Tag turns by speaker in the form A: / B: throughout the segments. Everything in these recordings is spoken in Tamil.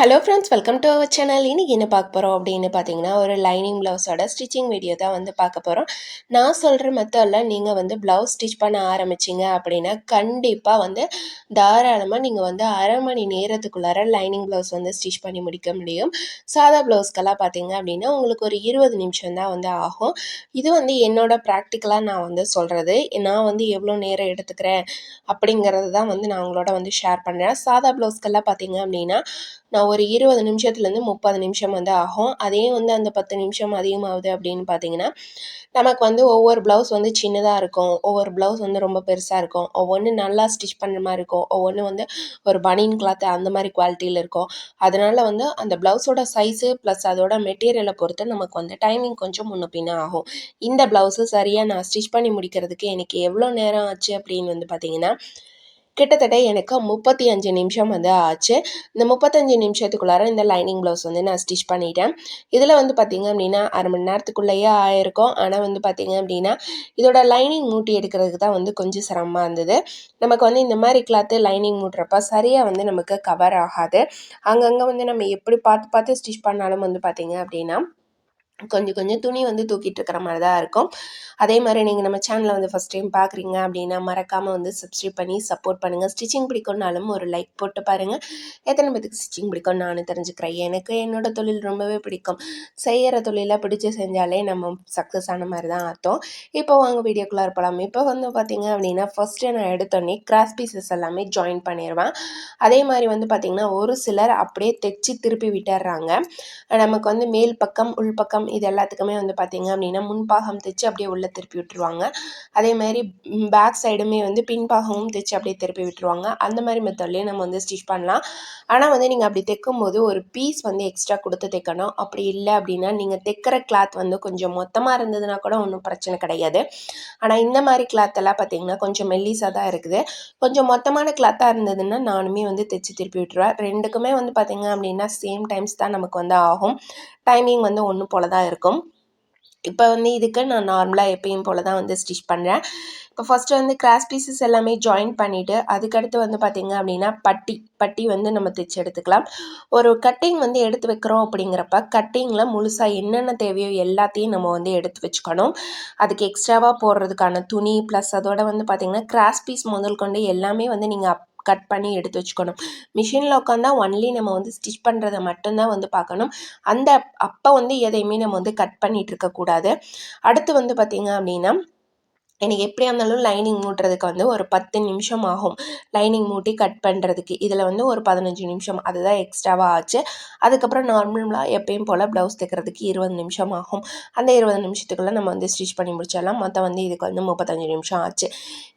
A: Hello friends welcome to our channel இன்னைக்கு என்ன பார்க்க போகிறோம் அப்படின்னு பார்த்தீங்கன்னா ஒரு லைனிங் ப்ளவுஸோட ஸ்டிச்சிங் வீடியோ தான் வந்து பார்க்க போகிறோம் நான் சொல்கிற மெத்தடில் நீங்கள் வந்து ப்ளவுஸ் ஸ்டிச் பண்ண ஆரம்பிச்சிங்க அப்படின்னா கண்டிப்பாக வந்து தாராளமாக நீங்கள் வந்து அரை மணி நேரத்துக்குள்ளார லைனிங் ப்ளவுஸ் வந்து ஸ்டிச் பண்ணி முடிக்க முடியும். சாதா ப்ளவுஸ்க்கெல்லாம் பார்த்தீங்க அப்படின்னா உங்களுக்கு ஒரு இருபது நிமிஷம் தான் வந்து ஆகும். இது வந்து என்னோட ப்ராக்டிக்கலாக நான் வந்து சொல்கிறது நான் வந்து எவ்வளோ நேரம் எடுத்துக்கிறேன் அப்படிங்கிறது தான் வந்து நான் உங்களோட வந்து ஷேர் பண்ணுறேன் சாதா ப்ளவுஸ்க்கெல்லாம் பார்த்தீங்க அப்படின்னா நான் ஒரு இருபது நிமிஷத்துலேருந்து முப்பது நிமிஷம் வந்து ஆகும். அதே வந்து அந்த பத்து நிமிஷம் அதிகமாகுது அப்படின்னு பார்த்தீங்கன்னா நமக்கு வந்து ஒவ்வொரு ப்ளவுஸ் வந்து சின்னதாக இருக்கும். ஒவ்வொரு ப்ளவுஸ் வந்து ரொம்ப பெருசாக இருக்கும். ஒவ்வொன்று நல்லா ஸ்டிச் பண்ணுற மாதிரி இருக்கும். ஒவ்வொன்று வந்து ஒரு பனியன் கிளாத்து அந்த மாதிரி குவாலிட்டியில் இருக்கும். அதனால் வந்து அந்த ப்ளவுஸோட சைஸு ப்ளஸ் அதோட மெட்டீரியலை பொறுத்து நமக்கு வந்து டைமிங் கொஞ்சம் முன்ன பின்ன ஆகும். இந்த ப்ளவுஸு சரியாக நான் ஸ்டிச் பண்ணி முடிக்கிறதுக்கு எனக்கு எவ்வளோ நேரம் ஆச்சு அப்படின்னு வந்து பார்த்தீங்கன்னா கிட்டத்தட்ட எனக்கு முப்பத்தி அஞ்சு நிமிஷம் வந்து ஆச்சு. இந்த முப்பத்தஞ்சு நிமிஷத்துக்குள்ளார இந்த லைனிங் ப்ளவுஸ் வந்து நான் ஸ்டிச் பண்ணிட்டேன். இதில் வந்து பார்த்திங்க அப்படின்னா அரை மணி நேரத்துக்குள்ளேயே ஆயிருக்கும். ஆனால் வந்து பார்த்திங்க அப்படின்னா இதோட லைனிங் மூட்டி எடுக்கிறதுக்கு தான் வந்து கொஞ்சம் சிரமமாக இருந்தது. நமக்கு வந்து இந்த மாதிரி கிளாத்து லைனிங் மூட்டுறப்ப சரியாக வந்து நமக்கு கவர் ஆகாது. அங்கங்கே வந்து நம்ம எப்படி பார்த்து பார்த்து ஸ்டிச் பண்ணாலும் வந்து பார்த்திங்க அப்படின்னா கொஞ்சம் கொஞ்சம் துணி வந்து தூக்கிட்டு இருக்கிற மாதிரி தான் இருக்கும். அதே மாதிரி நீங்கள் நம்ம சேனலை வந்து ஃபஸ்ட் டைம் பார்க்குறீங்க அப்படின்னா மறக்காமல் வந்து சப்ஸ்கிரைப் பண்ணி சப்போர்ட் பண்ணுங்கள் ஸ்டிச்சிங் பிடிக்கும்னாலும் ஒரு லைக் போட்டு பாருங்கள் எத்தனை பேத்துக்கு ஸ்டிச்சிங் பிடிக்கும் நானும் தெரிஞ்சுக்கிறேன். எனக்கு என்னோடய தொழில் ரொம்பவே பிடிக்கும். செய்கிற தொழிலை பிடிச்சி செஞ்சாலே நம்ம சக்ஸஸ் ஆன மாதிரி தான் அர்த்தம். இப்போ வாங்க வீடியோக்குள்ளே இருப்பலாம் இப்போ வந்து பார்த்தீங்க அப்படின்னா ஃபஸ்ட்டு நான் எடுத்தோடனே கிராஸ் பீசஸ் எல்லாமே ஜாயின் பண்ணிடுவேன் அதே மாதிரி வந்து பார்த்திங்கன்னா ஒரு சிலர் அப்படியே தைச்சி திருப்பி விட்டுறாங்க. நமக்கு வந்து மேல் பக்கம் உள்பக்கம் இது எல்லாத்துக்குமே வந்து பார்த்திங்க அப்படின்னா முன்பாகம் தைச்சு அப்படியே உள்ளே திருப்பி விட்டுருவாங்க. அதே மாதிரி பேக் சைடுமே வந்து பின்பாகமும் தைச்சு அப்படியே திருப்பி விட்டுருவாங்க. அந்த மாதிரி மெத்தட்லேயே நம்ம வந்து ஸ்டிச் பண்ணலாம். ஆனால் வந்து நீங்கள் அப்படி தைக்கும் போது ஒரு பீஸ் வந்து எக்ஸ்ட்ரா கொடுத்து தைக்கணும். அப்படி இல்லை அப்படின்னா நீங்கள் தைக்கிற கிளாத் வந்து கொஞ்சம் மொத்தமாக இருந்ததுன்னா கூட ஒன்றும் பிரச்சனை கிடையாது. ஆனால் இந்த மாதிரி கிளாத் எல்லாம் பார்த்தீங்கன்னா கொஞ்சம் மெல்லிஸாக தான் இருக்குது. கொஞ்சம் மொத்தமான கிளாத்தாக இருந்ததுன்னா நானுமே வந்து தைச்சு திருப்பி விட்டுருவேன். ரெண்டுக்குமே வந்து பார்த்திங்க அப்படின்னா சேம் டைம்ஸ் தான் நமக்கு வந்து ஆகும். டைமிங் வந்து ஒன்று போல் தான் இருக்கும். இப்போ வந்து இதுக்கு நான் நார்மலாக எப்பயும் போல் தான் வந்து ஸ்டிச் பண்ணுறேன் இப்போ ஃபஸ்ட்டு வந்து கிராஸ் பீசஸ் எல்லாமே ஜாயின் பண்ணிவிட்டு அதுக்கடுத்து வந்து பார்த்திங்க அப்படின்னா பட்டி பட்டி வந்து நம்ம தைச்சு எடுத்துக்கலாம். ஒரு கட்டிங் வந்து எடுத்து வைக்கிறோம் அப்படிங்கிறப்ப கட்டிங்கில் முழுசாக என்னென்ன தேவையோ எல்லாத்தையும் நம்ம வந்து எடுத்து வச்சுக்கணும். அதுக்கு எக்ஸ்ட்ராவாக போடுறதுக்கான துணி ப்ளஸ் அதோட வந்து பார்த்திங்கன்னா கிராஸ் பீஸ் முதல் கொண்டு எல்லாமே வந்து நீங்கள் அப் கட் பண்ணி எடுத்து வச்சுக்கணும். மிஷினில் உட்காந்தா ஒன்லி நம்ம வந்து ஸ்டிச் பண்ணுறதை மட்டும்தான் வந்து பார்க்கணும். அந்த அப்போ வந்து எதையுமே நம்ம வந்து கட் பண்ணிகிட்டு இருக்கக்கூடாது அடுத்து வந்து பார்த்திங்க அப்படின்னா எனக்கு எப்படியா இருந்தாலும் லைனிங் மூட்டுறதுக்கு வந்து ஒரு பத்து நிமிஷம் ஆகும். லைனிங் மூட்டி கட் பண்ணுறதுக்கு இதில் வந்து ஒரு பதினஞ்சு நிமிஷம். அதுதான் எக்ஸ்ட்ராவாக ஆச்சு. அதுக்கப்புறம் நார்மலாக எப்பயும் போல் ப்ளவுஸ் தைக்கிறதுக்கு இருபது நிமிஷம் ஆகும். அந்த இருபது நிமிஷத்துக்குள்ளே நம்ம வந்து ஸ்டிச் பண்ணி முடிச்சிடலாம். மொத்தம் வந்து இதுக்கு வந்து முப்பத்தஞ்சு நிமிஷம் ஆச்சு.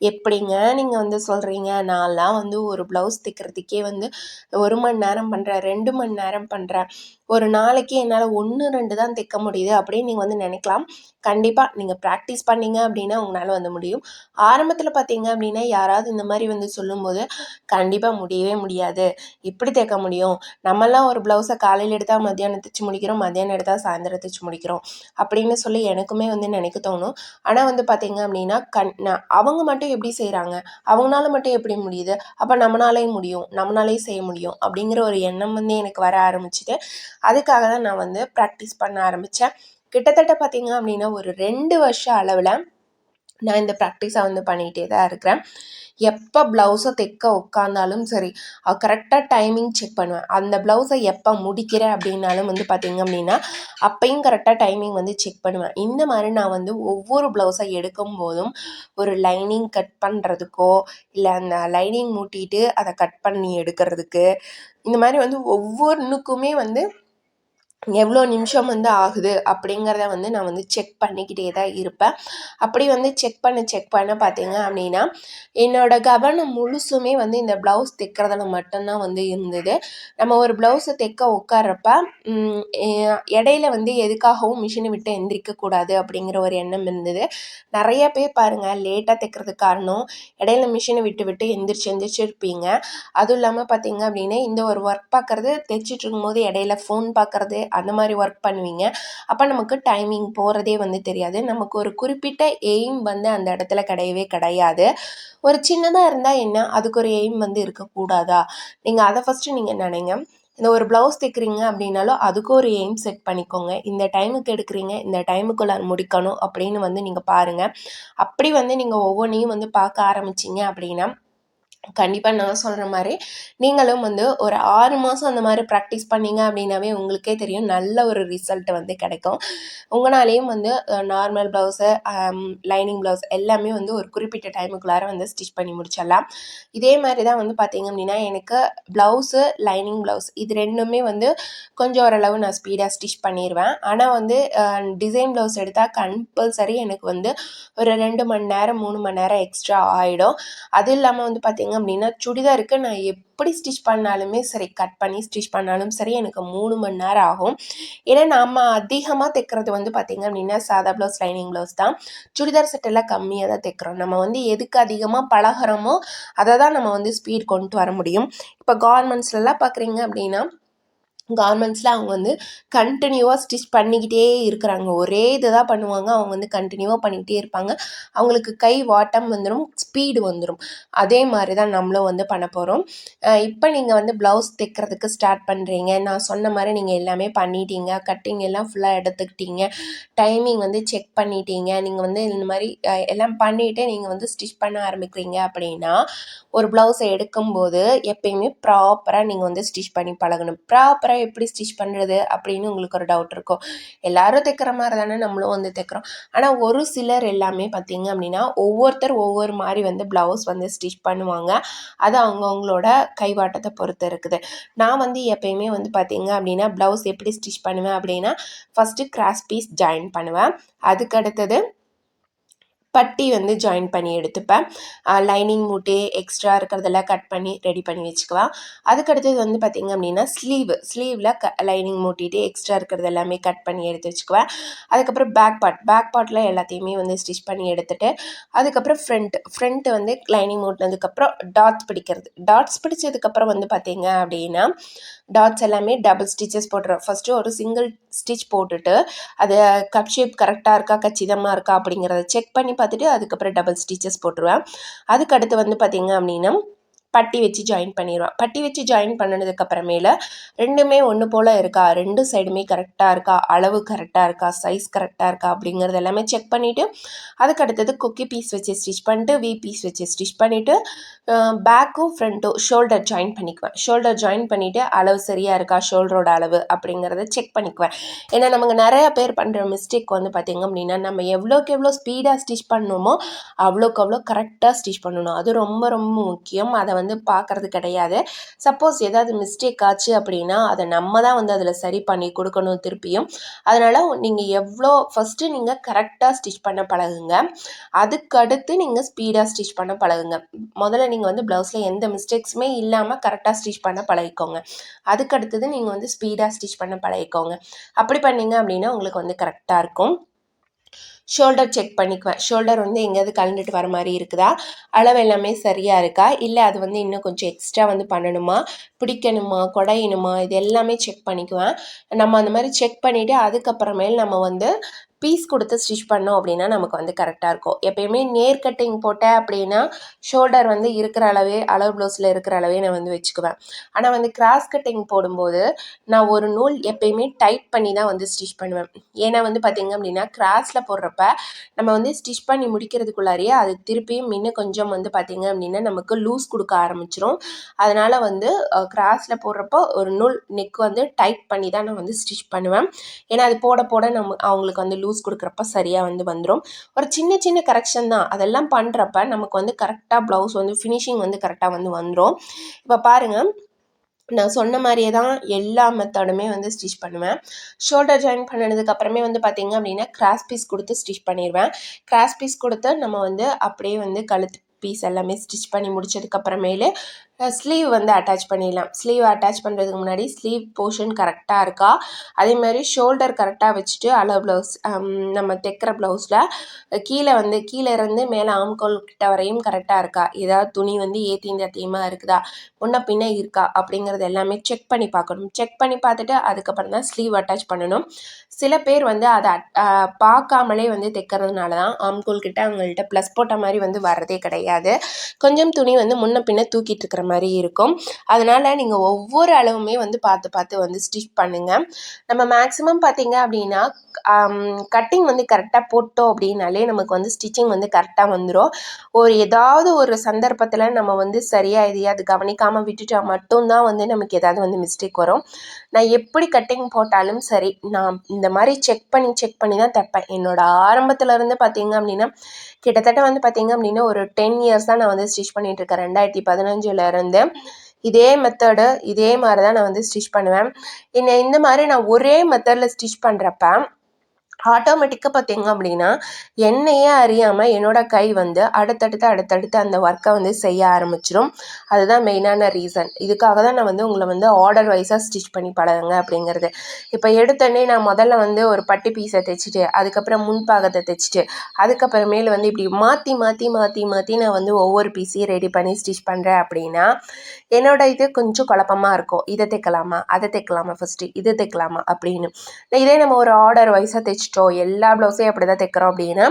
A: எப்படிங்க நீங்கள் வந்து சொல்கிறீங்க நான்லாம் வந்து ஒரு ப்ளவுஸ் தைக்கிறதுக்கே வந்து ஒரு மணி நேரம் பண்ணுறேன் ரெண்டு மணி நேரம் பண்ணுறேன் ஒரு நாளைக்கு என்னால் ஒன்று ரெண்டு தான் தைக்க முடியுது அப்படின்னு நீங்கள் வந்து நினைக்கலாம். கண்டிப்பாக நீங்கள் ப்ராக்டிஸ் பண்ணீங்க அப்படின்னா உங்களால் வந்து முடியும். ஆரம்பத்தில் பார்த்தீங்க அப்படின்னா யாராவது இந்த மாதிரி வந்து சொல்லும்போது கண்டிப்பாக முடியவே முடியாது. இப்படி தைக்க முடியும். நம்மலாம் ஒரு ப்ளவுஸை காலையில் எடுத்தால் மத்தியானம் தைச்சு முடிக்கிறோம் மத்தியானம் எடுத்தால் சாயந்தரம் தைச்சு முடிக்கிறோம் அப்படின்னு சொல்லி எனக்குமே வந்து நினைக்க தோணும். ஆனால் வந்து பார்த்தீங்க அப்படின்னா கண் அவங்க மட்டும் எப்படி செய்கிறாங்க அவங்களால மட்டும் எப்படி முடியுது? அப்போ நம்மளாலேயும் முடியும் நம்மளாலேயும் செய்ய முடியும் அப்படிங்கிற ஒரு எண்ணம் வந்து எனக்கு வர ஆரம்பிச்சுது. அதுக்காக தான் நான் வந்து ப்ராக்டிஸ் பண்ண ஆரம்பித்தேன் கிட்டத்தட்ட பார்த்திங்க அப்படின்னா ஒரு ரெண்டு வருஷம் அளவில் நான் இந்த ப்ராக்டிஸை வந்து பண்ணிகிட்டே தான் இருக்கிறேன். எப்போ ப்ளவுஸை தைக்க உட்காந்தாலும் சரி கரெக்டாக டைமிங் செக் பண்ணுவேன். அந்த ப்ளவுஸை எப்போ முடிக்கிறேன் அப்படின்னாலும் வந்து பார்த்திங்க அப்படின்னா அப்பையும் கரெக்டாக டைமிங் வந்து செக் பண்ணுவேன். இந்த மாதிரி நான் வந்து ஒவ்வொரு ப்ளவுஸை எடுக்கும் போதும் ஒரு லைனிங் கட் பண்ணுறதுக்கோ இல்லை அந்த லைனிங் மூட்டிட்டு அதை கட் பண்ணி எடுக்கிறதுக்கு இந்த மாதிரி வந்து ஒவ்வொன்றுக்குமே வந்து எவ்வளோ நிமிஷம் வந்து ஆகுது அப்படிங்கிறத வந்து நான் வந்து செக் பண்ணிக்கிட்டே தான் இருப்பேன். அப்படி வந்து செக் பண்ண செக் பண்ண பார்த்தீங்க அப்படின்னா என்னோடய கவனம் முழுசுமே வந்து இந்த ப்ளவுஸ் தைக்கிறதுல மட்டும்தான் வந்து இருந்தது. நம்ம ஒரு ப்ளவுஸை தைக்க உட்கார்றப்ப இடையில வந்து எதுக்காகவும் மிஷினை விட்டு எந்திரிக்கக்கூடாது அப்படிங்கிற ஒரு எண்ணம் இருந்தது. நிறைய பேர் பாருங்கள் லேட்டாக தைக்கிறதுக்கு காரணம் இடையில மிஷினை விட்டு விட்டு எந்திரிச்சு எந்திரிச்சு இருப்பீங்க. அதுவும் இல்லாமல் பார்த்தீங்க அப்படின்னா இந்த ஒரு ஒர்க் பார்க்குறது தைச்சிட்டு இருக்கும்போது இடையில ஃபோன் பார்க்குறது அந்த மாதிரி ஒர்க் பண்ணுவீங்க. அப்போ நமக்கு டைமிங் போகிறதே வந்து தெரியாது. நமக்கு ஒரு குறிப்பிட்ட எய்ம் வந்து அந்த இடத்துல கிடையவே கிடையாது. ஒரு சின்னதாக இருந்தால் என்ன? அதுக்கு ஒரு எய்ம் வந்து இருக்கக்கூடாதா? நீங்கள் அதை ஃபஸ்ட்டு நீங்கள் நினைங்க. இந்த ஒரு ப்ளவுஸ் தைக்கிறீங்க அப்படின்னாலும் அதுக்கும் ஒரு எய்ம் செட் பண்ணிக்கோங்க. இந்த டைமுக்கு எடுக்கிறீங்க இந்த டைமுக்குள்ளே முடிக்கணும் அப்படின்னு வந்து நீங்கள் பாருங்கள் அப்படி வந்து நீங்கள் ஒவ்வொன்றையும் வந்து பார்க்க ஆரம்பிச்சிங்க அப்படின்னா கண்டிப்பாக நான் சொல்கிற மாதிரி நீங்களும் வந்து ஒரு ஆறு மாதம் அந்த மாதிரி ப்ராக்டிஸ் பண்ணிங்க அப்படின்னாவே உங்களுக்கே தெரியும் நல்ல ஒரு ரிசல்ட் வந்து கிடைக்கும். உங்களாலேயும் வந்து நார்மல் ப்ளவுஸு லைனிங் ப்ளவுஸ் எல்லாமே வந்து ஒரு குறிப்பிட்ட டைமுக்குள்ளார வந்து ஸ்டிச் பண்ணி முடிச்சிடலாம். இதே மாதிரி தான் வந்து பார்த்திங்க அப்படின்னா எனக்கு ப்ளவுஸு லைனிங் ப்ளவுஸ் இது ரெண்டுமே வந்து கொஞ்சம் ஓரளவு நான் ஸ்பீடாக ஸ்டிச் பண்ணிடுவேன் ஆனால் வந்து டிசைன் ப்ளவுஸ் எடுத்தால் கம்பல்சரி எனக்கு வந்து ஒரு ரெண்டு மணி நேரம் மூணு மணி நேரம் எக்ஸ்ட்ரா ஆகிடும் அது இல்லாமல் வந்து பார்த்திங்க அப்படின்னா சுடிதாருக்கு நான் எப்படி ஸ்டிச் பண்ணாலுமே சரி கட் பண்ணி ஸ்டிச் பண்ணாலும் சரி எனக்கு மூணு மணி நேரம் ஆகும். ஏன்னா நம்ம அதிகமாக தைக்கிறது வந்து பார்த்திங்க அப்படின்னா சாதா ப்ளவுஸ் லைனிங் ப்ளவுஸ் தான். சுடிதார் செட்டெல்லாம் கம்மியாக தான் தைக்கிறோம். நம்ம வந்து எதுக்கு அதிகமாக பழகிறோமோ அதை தான் நம்ம வந்து ஸ்பீட் கொண்டு வர முடியும். இப்போ கார்மெண்ட்ஸ்லலாம் பார்க்குறீங்க அப்படின்னா கார்மெண்ட்ஸில் அவங்க வந்து கண்டினியூவாக ஸ்டிச் பண்ணிக்கிட்டே இருக்கிறாங்க. ஒரே இதை தான் பண்ணுவாங்க. அவங்க வந்து கண்டினியூவாக பண்ணிக்கிட்டே இருப்பாங்க. அவங்களுக்கு கை வாட்டம் வந்துடும் ஸ்பீடு வந்துடும் அதே மாதிரி தான் நம்மளும் வந்து பண்ண போகிறோம் இப்போ நீங்கள் வந்து ப்ளவுஸ் தைக்கிறதுக்கு ஸ்டார்ட் பண்ணுறீங்க நான் சொன்ன மாதிரி நீங்கள் எல்லாமே பண்ணிட்டீங்க. கட்டிங் எல்லாம் ஃபுல்லாக எடுத்துக்கிட்டீங்க. டைமிங் வந்து செக் பண்ணிட்டீங்க. நீங்கள் வந்து இந்த மாதிரி எல்லாம் பண்ணிவிட்டு நீங்கள் வந்து ஸ்டிச் பண்ண ஆரம்பிக்கிறீங்க அப்படின்னா ஒரு ப்ளவுஸை எடுக்கும்போது எப்பயுமே ப்ராப்பராக நீங்கள் வந்து ஸ்டிச் பண்ணி பழகணும். ப்ராப்பராக எப்படி ஸ்டிச் பண்ணுறது அப்படின்னு உங்களுக்கு ஒரு டவுட் இருக்கும். எல்லாரும் தைக்கிற மாதிரி தானே நம்மளும் வந்து தைக்கிறோம். ஆனால் ஒரு சிலர் எல்லாமே பார்த்திங்க அப்படின்னா ஒவ்வொருத்தர் ஒவ்வொரு மாதிரி வந்து ப்ளவுஸ் வந்து ஸ்டிச் பண்ணுவாங்க. அது அவங்கவுங்களோட கைவாட்டத்தை பொறுத்து இருக்குது. நான் வந்து எப்பயுமே வந்து பார்த்திங்க அப்படின்னா ப்ளவுஸ் எப்படி ஸ்டிச் பண்ணுவேன் அப்படின்னா ஃபஸ்ட்டு கிராஸ் பீஸ் ஜாயின் பண்ணுவேன். அதுக்கு அடுத்தது பட்டி வந்து ஜாயின் பண்ணி எடுத்துப்பேன். லைனிங் மூட்டி எக்ஸ்ட்ரா இருக்கிறதெல்லாம் கட் பண்ணி ரெடி பண்ணி வச்சுக்குவேன். அதுக்கடுத்தது வந்து பார்த்திங்க அப்படின்னா ஸ்லீவ் ஸ்லீவில் க லைனிங் மூட்டிட்டு எக்ஸ்ட்ரா இருக்கிறது எல்லாமே கட் பண்ணி எடுத்து வச்சுக்குவேன். அதுக்கப்புறம் பேக் பார்ட் பேக் பார்ட்டில் எல்லாத்தையுமே வந்து ஸ்டிச் பண்ணி எடுத்துகிட்டு அதுக்கப்புறம் ஃப்ரண்ட் ஃப்ரண்ட்டு வந்து லைனிங் மூட்டினதுக்கப்புறம் டாட்ஸ் பிடிக்கிறது. டாட்ஸ் பிடிச்சதுக்கப்புறம் வந்து பார்த்திங்க அப்படின்னா டாட்ஸ் எல்லாமே டபுள் ஸ்டிச்சஸ் போட்டுருவேன். ஃபஸ்ட்டு ஒரு சிங்கிள் ஸ்டிச் போட்டுட்டு அது கப் ஷேப் கரெக்டாக இருக்கா கச்சிதமாக இருக்கா அப்படிங்கிறத செக் பண்ணி பார்த்துட்டு அதுக்கப்புறம் டபுள் ஸ்டிச்சஸ் போட்டுருவேன். அதுக்கடுத்து வந்து பார்த்திங்க அப்படின்னா பட்டி வச்சு ஜாயின் பண்ணிடுவேன் பட்டி வச்சு ஜாயின் பண்ணினதுக்கப்புறமேல ரெண்டுமே ஒன்று போல் இருக்கா? ரெண்டு சைடுமே கரெக்டாக இருக்கா? அளவு கரெக்டாக இருக்கா? சைஸ் கரெக்டாக இருக்கா? அப்படிங்கிறது எல்லாமே செக் பண்ணிவிட்டு அதுக்கு அடுத்தது குக்கி பீஸ் வச்சு ஸ்டிச் பண்ணிட்டு வி பீஸ் வச்சு ஸ்டிச் பண்ணிவிட்டு பேக்கும் ஃப்ரண்ட்டும் ஷோல்டர் ஜாயின் பண்ணிக்குவேன். ஷோல்டர் ஜாயின் பண்ணிவிட்டு அளவு சரியாக இருக்கா? ஷோல்டரோட அளவு அப்படிங்கிறத செக் பண்ணிக்குவேன். ஏன்னா நமக்கு நிறையா பேர் பண்ணுற மிஸ்டேக் வந்து பார்த்திங்க அப்படின்னா நம்ம எவ்வளோக்கு எவ்வளோ ஸ்பீடாக ஸ்டிச் பண்ணணுமோ அவ்வளோக்கு அவ்வளோ கரெக்டாக ஸ்டிச் பண்ணணும். அது ரொம்ப ரொம்ப முக்கியம். அதை வந்து பார்க்குறது கிடையாது. சப்போஸ் ஏதாவது மிஸ்டேக் ஆச்சு அப்படின்னா அதை நம்ம தான் வந்து அதில் சரி பண்ணி கொடுக்கணும் திருப்பியும். அதனால் நீங்கள் எவ்வளோ ஃபஸ்ட்டு நீங்கள் கரெக்டாக ஸ்டிச் பண்ண பழகுங்க. அதுக்கடுத்து நீங்கள் ஸ்பீடாக ஸ்டிச் பண்ண பழகுங்க. முதல்ல நீங்கள் வந்து ப்ளவுஸில் எந்த மிஸ்டேக்ஸுமே இல்லாமல் கரெக்டாக ஸ்டிச் பண்ண பழகிக்கோங்க. அதுக்கடுத்தது நீங்கள் வந்து ஸ்பீடாக ஸ்டிச் பண்ண பழகிக்கோங்க. அப்படி பண்ணிங்க அப்படின்னா உங்களுக்கு வந்து கரெக்டாக இருக்கும். ஷோல்டர் செக் பண்ணிக்குவேன். ஷோல்டர் வந்து எங்கேயாவது கலந்துட்டு வர மாதிரி இருக்குதா? அளவு எல்லாமே சரியாக இருக்கா? இல்லை அது வந்து இன்னும் கொஞ்சம் எக்ஸ்ட்ரா வந்து பண்ணணுமா? பிடிக்கணுமா? குடையணுமா? இது எல்லாமே செக் பண்ணிக்குவேன். நம்ம அந்த மாதிரி செக் பண்ணிவிட்டு அதுக்கப்புறமேல் நம்ம வந்து பீஸ் கொடுத்து ஸ்டிச் பண்ணோம் அப்படின்னா நமக்கு வந்து கரெக்டாக இருக்கும். எப்பயுமே நேர் கட்டிங் போட்டேன் அப்படின்னா ஷோல்டர் வந்து இருக்கிற அளவே அளவு ப்ளவுஸில் இருக்கிற அளவே நான் வந்து வச்சுக்குவேன். ஆனால் வந்து கிராஸ் கட்டிங் போடும்போது நான் ஒரு நூல் எப்பயுமே டைட் பண்ணி தான் வந்து ஸ்டிச் பண்ணுவேன். ஏன்னா வந்து பார்த்திங்க அப்படின்னா கிராஸில் போடுறப்ப நம்ம வந்து ஸ்டிச் பண்ணி முடிக்கிறதுக்குள்ளாரியே அது திருப்பியும் இன்னும் கொஞ்சம் வந்து பார்த்திங்க அப்படின்னா நமக்கு லூஸ் கொடுக்க ஆரம்பிச்சிரும். அதனால் வந்து கிராஸில் போடுறப்போ ஒரு நூல் நெக் வந்து டைட் பண்ணி தான் நான் வந்து ஸ்டிச் பண்ணுவேன். ஏன்னா அது போட போட நம்ம அவங்களுக்கு வந்து லூஸ் லூஸ் கொடுக்குறப்ப சரியாக வந்து வந்துடும் ஒரு சின்ன சின்ன கரெக்ஷன் தான். அதெல்லாம் பண்ணுறப்ப நமக்கு வந்து கரெக்டாக ப்ளவுஸ் வந்து ஃபினிஷிங் வந்து கரெக்டாக வந்து வந்துடும் இப்போ பாருங்கள் நான் சொன்ன மாதிரியே தான் எல்லா மெத்தடுமே வந்து ஸ்டிச் பண்ணுவேன். ஷோல்டர் ஜாயின் பண்ணினதுக்கு அப்புறமே வந்து பார்த்திங்க அப்படின்னா கிராஸ் பீஸ் கொடுத்து ஸ்டிச் பண்ணிடுவேன் கிராஸ் பீஸ் கொடுத்து நம்ம வந்து அப்படியே வந்து கழுத்து பீஸ் எல்லாமே ஸ்டிச் பண்ணி முடிச்சதுக்கப்புறமேலு ஸ்லீவ் வந்து அட்டாச் பண்ணிடலாம். ஸ்லீவ் அட்டாச் பண்ணுறதுக்கு முன்னாடி ஸ்லீவ் போர்ஷன் கரெக்டாக இருக்கா? அதே மாதிரி ஷோல்டர் கரெக்டாக வச்சுட்டு அளவு ப்ளவுஸ் நம்ம தைக்கிற ப்ளவுஸில் கீழே வந்து கீழே இருந்து மேலே ஆம்கோல் கிட்ட வரையும் கரெக்டாக இருக்கா? ஏதாவது துணி வந்து ஏற்றி தத்தியமாக இருக்குதா? முன்ன பின்ன இருக்கா? அப்படிங்கிறது எல்லாமே செக் பண்ணி பார்க்கணும். செக் பண்ணி பார்த்துட்டு அதுக்கப்புறம் தான் ஸ்லீவ் அட்டாச் பண்ணணும். சில பேர் வந்து அதை பார்க்காமலே வந்து தைக்கிறதுனால தான் ஆம்கோல் கிட்ட அவங்கள்ட்ட ப்ளஸ் போட்ட மாதிரி வந்து வர்றதே கிடையாது. கொஞ்சம் துணி வந்து முன்ன பின்ன தூக்கிட்டு இருக்கிற மாதிரி மாதிரி இருக்கும். அதனால் நீங்கள் ஒவ்வொரு அளவுமே வந்து பார்த்து பார்த்து வந்து ஸ்டிச் பண்ணுங்கள் நம்ம மேக்ஸிமம் பார்த்தீங்க அப்படின்னா கட்டிங் வந்து கரெக்டாக போட்டோம் அப்படின்னாலே நமக்கு வந்து ஸ்டிச்சிங் வந்து கரெக்டாக வந்துடும் ஒரு ஏதாவது ஒரு சந்தர்ப்பத்தில் நம்ம வந்து சரியாக எதையாவது கவனிக்காமல் விட்டுட்டா மட்டும்தான் வந்து நமக்கு ஏதாவது வந்து மிஸ்டேக் வரும். நான் எப்படி கட்டிங் போட்டாலும் சரி நான் இந்த மாதிரி செக் பண்ணி செக் பண்ணி தான் தைப்பேன். என்னோடய ஆரம்பத்துலேருந்து பார்த்தீங்க அப்படின்னா கிட்டத்தட்ட வந்து பார்த்தீங்க அப்படின்னா ஒரு டென் இயர்ஸ் தான் நான் வந்து ஸ்டிச் பண்ணிகிட்ருக்கேன் ரெண்டாயிரத்தி பதினஞ்சுலேருந்து இதே மெத்தடு இதே மாதிரி தான் நான் வந்து ஸ்டிச் பண்ணுவேன். என்ன இந்த மாதிரி நான் ஒரே மெத்தடில் ஸ்டிச் பண்ணுறப்ப ஆட்டோமேட்டிக்காக பார்த்தீங்க அப்படின்னா என்னையே அறியாமல் என்னோடய கை வந்து அடுத்தடுத்து அடுத்தடுத்து அந்த ஒர்க்கை வந்து செய்ய ஆரம்பிச்சிடும் அதுதான் மெயினான ரீசன் இதுக்காக தான் நான் வந்து உங்களை வந்து ஆர்டர் வைஸாக ஸ்டிச் பண்ணி பழகுங்க அப்படிங்கிறது. இப்போ எடுத்தோடனே நான் முதல்ல வந்து ஒரு பட்டு பீஸை தைச்சிட்டு அதுக்கப்புறம் முன்பாகத்தை தைச்சிட்டு அதுக்கப்புறமேல வந்து இப்படி மாற்றி மாற்றி மாற்றி மாற்றி நான் வந்து ஒவ்வொரு பீஸையும் ரெடி பண்ணி ஸ்டிச் பண்ணுறேன் அப்படின்னா என்னோட இது கொஞ்சம் குழப்பமாக இருக்கும். இதை தைக்கலாமா? அதை தைக்கலாமா ஃபஸ்ட்டு இதை தைக்கலாமா? அப்படின்னு. இதே நம்ம ஒரு ஆர்டர் வைஸாக தைச்சிட்டோம் எல்லா ப்ளவுஸையும் அப்படி தான் தைக்கிறோம் அப்படின்னா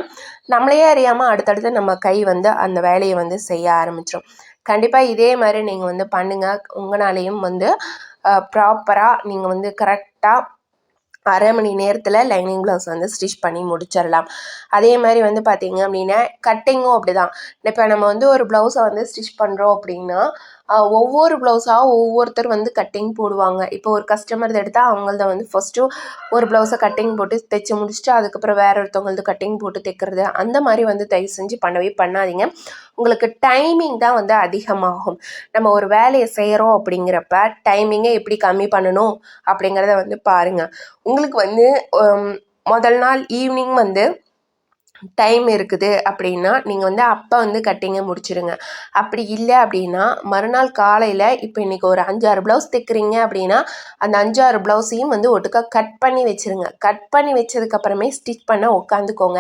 A: நம்மளையே அறியாமல் அடுத்தடுத்து நம்ம கை வந்து அந்த வேலையை வந்து செய்ய ஆரம்பிச்சிடும் கண்டிப்பாக இதே மாதிரி நீங்கள் வந்து பண்ணுங்கள் உங்களாலேயும் வந்து ப்ராப்பராக நீங்கள் வந்து கரெக்டாக அரை மணி நேரத்தில் லைனிங் ப்ளவுஸ் வந்து ஸ்டிச் பண்ணி முடிச்சிடலாம் அதே மாதிரி வந்து பார்த்திங்க அப்படின்னா கட்டிங்கும் அப்படி தான் இப்போ நம்ம வந்து ஒரு ப்ளவுஸை வந்து ஸ்டிச் பண்ணுறோம் அப்படின்னா ஒவ்வொரு ப்ளவுஸாக ஒவ்வொருத்தர் வந்து கட்டிங் போடுவாங்க. இப்போ ஒரு கஸ்டமர் எடுத்தால் அவங்கள்த வந்து ஃபஸ்ட்டு ஒரு ப்ளவுஸை கட்டிங் போட்டு தைச்சி முடிச்சுட்டு அதுக்கப்புறம் வேற ஒருத்தவங்களது கட்டிங் போட்டு தைக்கிறது. அந்த மாதிரி வந்து தயவு செஞ்சு பண்ணவே பண்ணாதீங்க. உங்களுக்கு டைமிங் தான் வந்து அதிகமாகும். நம்ம ஒரு வேலையை செய்கிறோம் அப்படிங்கிறப்ப டைமிங்கை எப்படி கம்மி பண்ணணும் அப்படிங்கிறத வந்து பாருங்கள் உங்களுக்கு வந்து முதல் நாள் ஈவினிங் வந்து டைம் இருக்குது அப்படின்னா நீங்கள் வந்து அப்போ வந்து கட்டிங்கை முடிச்சிடுங்க அப்படி இல்லை அப்படின்னா மறுநாள் காலையில் இப்போ இன்றைக்கி ஒரு அஞ்சாறு ப்ளவுஸ் தைக்கிறீங்க அப்படின்னா அந்த அஞ்சாறு ப்ளவுஸையும் வந்து ஒட்டுக்கா கட் பண்ணி வச்சுருங்க. கட் பண்ணி வச்சதுக்கப்புறமே ஸ்டிச் பண்ண உட்காந்துக்கோங்க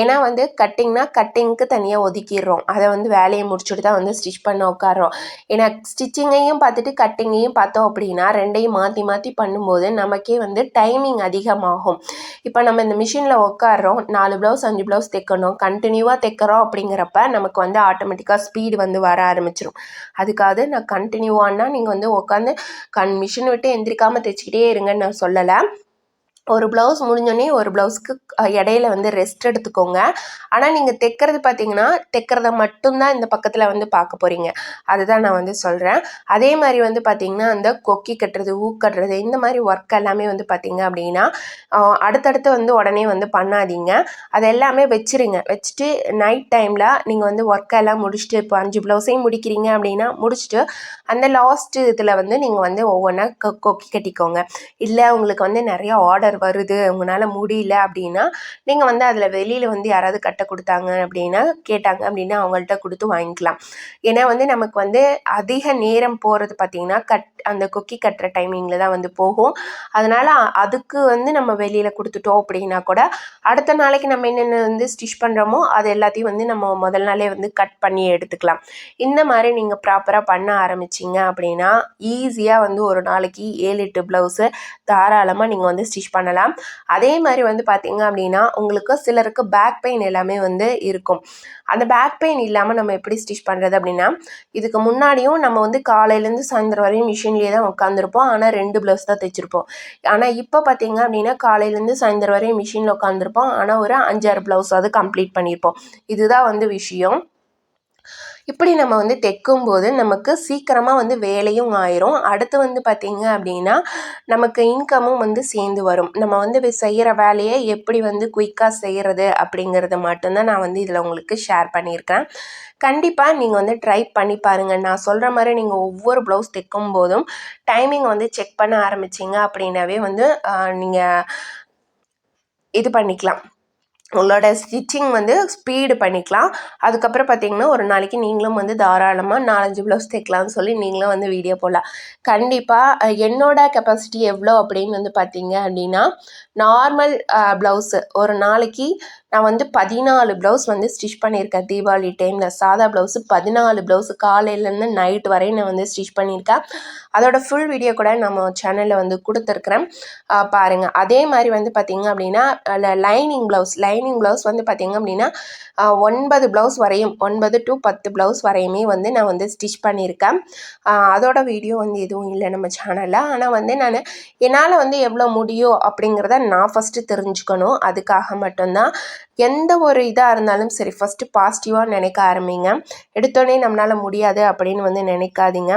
A: ஏன்னா வந்து கட்டிங்னா கட்டிங்க்கு தனியாக ஒதுக்கிடுறோம். அதை வந்து வேலையை முடிச்சுட்டு தான் வந்து ஸ்டிச் பண்ண உட்காரோம் ஏன்னா ஸ்டிச்சிங்கையும் பார்த்துட்டு கட்டிங்கையும் பார்த்தோம் அப்படின்னா ரெண்டையும் மாற்றி மாற்றி பண்ணும்போது நமக்கே வந்து டைமிங் அதிகமாகும். இப்போ நம்ம இந்த மிஷினில் உட்காடுறோம் நாலு ப்ளவுஸ் அஞ்சு ப்ளவுஸ் ப்ளவுஸ் தைக்கணும் கண்டினியூவாக தைக்கிறோம் அப்படிங்கிறப்ப நமக்கு வந்து ஆட்டோமேட்டிக்காக ஸ்பீடு வந்து வர ஆரம்பிச்சிடும் அதுக்காக நான் கண்டினியூவானா நீங்கள் வந்து உட்காந்து கண் மிஷின் விட்டு எந்திரிக்காமல் தைச்சிக்கிட்டே இருங்கன்னு நான் சொல்லலை. ஒரு ப்ளவுஸ் முடிஞ்சோடனே ஒரு ப்ளவுஸ்க்கு இடையில வந்து ரெஸ்ட் எடுத்துக்கோங்க. ஆனால் நீங்கள் தைக்கிறது பார்த்தீங்கன்னா தைக்கிறத மட்டும்தான் இந்த பக்கத்தில் வந்து பார்க்க போகிறீங்க அதுதான் நான் வந்து சொல்கிறேன் அதே மாதிரி வந்து பார்த்திங்கன்னா அந்த கொக்கி கட்டுறது ஊ கட்டுறது இந்த மாதிரி ஒர்க் எல்லாமே வந்து பார்த்திங்க அப்படின்னா அடுத்தடுத்து வந்து உடனே வந்து பண்ணாதீங்க. அது எல்லாமே வச்சுருங்க. வச்சுட்டு நைட் டைமில் நீங்கள் வந்து ஒர்க்கெல்லாம் முடிச்சுட்டு இப்போ அஞ்சு ப்ளவுஸையும் முடிக்கிறீங்க அப்படின்னா முடிச்சுட்டு அந்த லாஸ்ட் இதில் வந்து நீங்கள் வந்து ஒவ்வொன்றா கொக்கி கட்டிக்கோங்க. இல்லை உங்களுக்கு வந்து நிறையா ஆர்டர் வருது உங்களால் முடியல அப்படின்னா நீங்கள் வந்து அதில் வெளியில் வந்து யாராவது கட்ட கொடுத்தாங்க அப்படின்னா கேட்டாங்க அப்படின்னா அவங்கள்ட்ட கொடுத்து வாங்கிக்கலாம். ஏன்னா வந்து நமக்கு வந்து அதிக நேரம் போகிறது பார்த்திங்கன்னா கட் அந்த கொக்கி கட்டுற டைமிங்கில் தான் வந்து போகும். அதனால் அதுக்கு வந்து நம்ம வெளியில் கொடுத்துட்டோம் அப்படின்னா கூட அடுத்த நாளைக்கு நம்ம என்னென்ன வந்து ஸ்டிச் பண்ணுறோமோ அது எல்லாத்தையும் வந்து நம்ம முதல் நாளே வந்து கட் பண்ணி எடுத்துக்கலாம். இந்த மாதிரி நீங்கள் ப்ராப்பராக பண்ண ஆரம்பிச்சிங்க அப்படின்னா ஈஸியாக வந்து ஒரு நாளைக்கு ஏழு எட்டு ப்ளவுஸு தாராளமாக நீங்கள் வந்து ஸ்டிச் பண்ண பண்ணலாம். அதே மாதிரி வந்து பார்த்திங்க அப்படின்னா உங்களுக்கு சிலருக்கு பேக் பெயின் எல்லாமே வந்து இருக்கும். அந்த பேக் பெயின் இல்லாமல் நம்ம எப்படி ஸ்டிச் பண்ணுறது அப்படின்னா இதுக்கு முன்னாடியும் நம்ம வந்து காலையிலேருந்து சாயந்தரம் வரையும் மிஷின்லேயே தான் உட்காந்துருப்போம் ஆனால் ரெண்டு ப்ளவுஸ் தான் தைச்சிருப்போம். ஆனால் இப்போ பார்த்தீங்க அப்படின்னா காலையிலேருந்து சாயந்தரம் வரையும் மிஷினில் உட்காந்துருப்போம் ஆனால் ஒரு அஞ்சாறு ப்ளவுஸாவது கம்ப்ளீட் பண்ணியிருப்போம் இதுதான் வந்து விஷயம். இப்படி நம்ம வந்து தைக்கும் போது நமக்கு சீக்கிரமாக வந்து வேலையும் ஆயிரும். அடுத்து வந்து பார்த்திங்க அப்படின்னா நமக்கு இன்கமும் வந்து சேர்ந்து வரும். நம்ம வந்து செய்கிற வேலையை எப்படி வந்து குயிக்காக செய்கிறது அப்படிங்கிறது மட்டும்தான் நான் வந்து இதில் உங்களுக்கு ஷேர் பண்ணியிருக்கேன். கண்டிப்பாக நீங்கள் வந்து ட்ரை பண்ணி பாருங்கள் நான் சொல்கிற மாதிரி நீங்கள் ஒவ்வொரு ப்ளவுஸ் தைக்கும் போதும் டைமிங் வந்து செக் பண்ண ஆரம்பிச்சிங்க அப்படின்னாவே வந்து நீங்கள் இது பண்ணிக்கலாம். உங்களோட ஸ்டிச்சிங் வந்து ஸ்பீடு பண்ணிக்கலாம். அதுக்கப்புறம் பார்த்தீங்கன்னா ஒரு நாளைக்கு நீங்களும் வந்து தாராளமாக நாலஞ்சு ப்ளவுஸ் தைக்கலாம்னு சொல்லி நீங்களும் வந்து வீடியோ போடலாம். கண்டிப்பாக என்னோட கெப்பாசிட்டி எவ்வளோ அப்படின்னு வந்து பார்த்தீங்க அப்படின்னா நார்மல் ப்ளவுஸு ஒரு நாளைக்கு நான் வந்து பதினாலு ப்ளவுஸ் வந்து ஸ்டிச் பண்ணியிருக்கேன் தீபாவளி டைமில் சாதா ப்ளவுஸு பதினாலு ப்ளவுஸு காலையிலேருந்து நைட் வரையும் நான் வந்து ஸ்டிச் பண்ணியிருக்கேன். அதோட ஃபுல் வீடியோ கூட நம்ம சேனலில் வந்து கொடுத்துருக்குறேன். பாருங்கள் அதே மாதிரி வந்து பார்த்திங்க அப்படின்னா லைனிங் ப்ளவுஸ் லைனிங் ப்ளவுஸ் வந்து பார்த்திங்க அப்படின்னா ஒன்பது ப்ளவுஸ் வரையும் ஒன்பது டு பத்து ப்ளவுஸ் வரையுமே வந்து நான் வந்து ஸ்டிச் பண்ணியிருக்கேன். அதோட வீடியோ வந்து எதுவும் இல்லை நம்ம சேனலில் ஆனால் வந்து நான் என்னால் வந்து எவ்வளோ முடியும் அப்படிங்கிறத நான் ஃபஸ்ட்டு தெரிஞ்சுக்கணும். அதுக்காக மட்டும்தான். எந்த ஒரு இதாக இருந்தாலும் சரி ஃபஸ்ட்டு பாசிட்டிவாக நினைக்க ஆரம்பிங்க. எடுத்தோடனே நம்மளால் முடியாது அப்படின்னு வந்து நினைக்காதீங்க.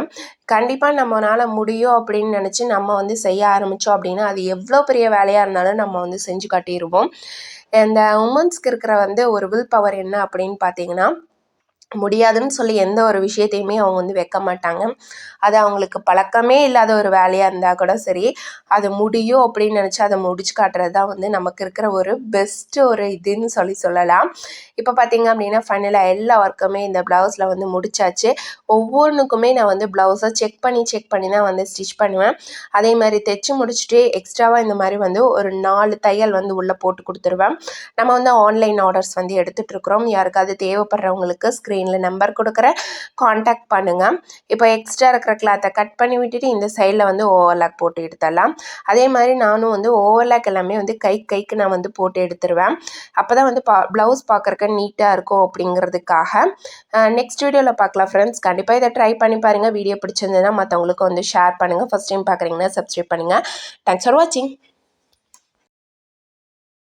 A: கண்டிப்பாக நம்மளால் முடியும் அப்படின்னு நினச்சி நம்ம வந்து செய்ய ஆரம்பித்தோம் அப்படின்னா அது எவ்வளோ பெரிய வேலையாக இருந்தாலும் நம்ம வந்து செஞ்சு காட்டிடுவோம் இந்த உமன்ஸ்க்கு இருக்கிற வந்து ஒரு வில் பவர் என்ன அப்படின்னு பார்த்தீங்கன்னா முடியாதுன்னு சொல்லி எந்த ஒரு விஷயத்தையுமே அவங்க வந்து வைக்க மாட்டாங்க. அது அவங்களுக்கு பழக்கமே இல்லாத ஒரு வேலையாக இருந்தால் கூட சரி அது முடியும் அப்படின்னு நினச்சி அதை முடிச்சு காட்டுறது தான் வந்து நமக்கு இருக்கிற ஒரு பெஸ்ட்டு ஒரு இதுன்னு சொல்லி சொல்லலாம். இப்போ பார்த்தீங்க அப்படின்னா ஃபைனலாக எல்லா ஒர்க்குமே இந்த ப்ளவுஸில் வந்து முடிச்சாச்சு. ஒவ்வொன்றுக்குமே நான் வந்து ப்ளவுஸை செக் பண்ணி செக் பண்ணி தான் வந்து ஸ்டிச் பண்ணுவேன். அதே மாதிரி தைச்சு முடிச்சுட்டு எக்ஸ்ட்ராவாக இந்த மாதிரி வந்து ஒரு நாலு தையல் வந்து உள்ளே போட்டு கொடுத்துருவேன். நம்ம வந்து ஆன்லைன் ஆர்டர்ஸ் வந்து எடுத்துகிட்டு இருக்கிறோம். யாருக்காவது தேவைப்படுறவங்களுக்கு ஸ்க்ரீன் ஸ்க்ரீனில் நம்பர் கொடுக்குறேன் காண்டாக்ட் பண்ணுங்கள் இப்போ எக்ஸ்ட்ரா இருக்கிற கிளாத்தை கட் பண்ணி விட்டுட்டு இந்த சைடில் வந்து ஓவர்லாக் போட்டு எடுத்துடலாம். அதே மாதிரி நானும் வந்து ஓவர்லாக் எல்லாமே வந்து கை கைக்கு நான் வந்து போட்டு எடுத்துருவேன். அப்போ தான் வந்து பா ப்ளவுஸ் பார்க்குறக்க நீட்டாக இருக்கும் அப்படிங்கிறதுக்காக. நெக்ஸ்ட் வீடியோவில் பார்க்கலாம் ஃப்ரெண்ட்ஸ் கண்டிப்பாக இதை ட்ரை பண்ணி பாருங்கள் வீடியோ பிடிச்சிருந்ததுன்னா மற்றவங்களுக்கு வந்து ஷேர் பண்ணுங்கள் ஃபஸ்ட் டைம் பார்க்குறீங்கன்னா சப்ஸ்கிரைப் பண்ணுங்கள் தேங்க்ஸ் ஃபார் வாட்சிங்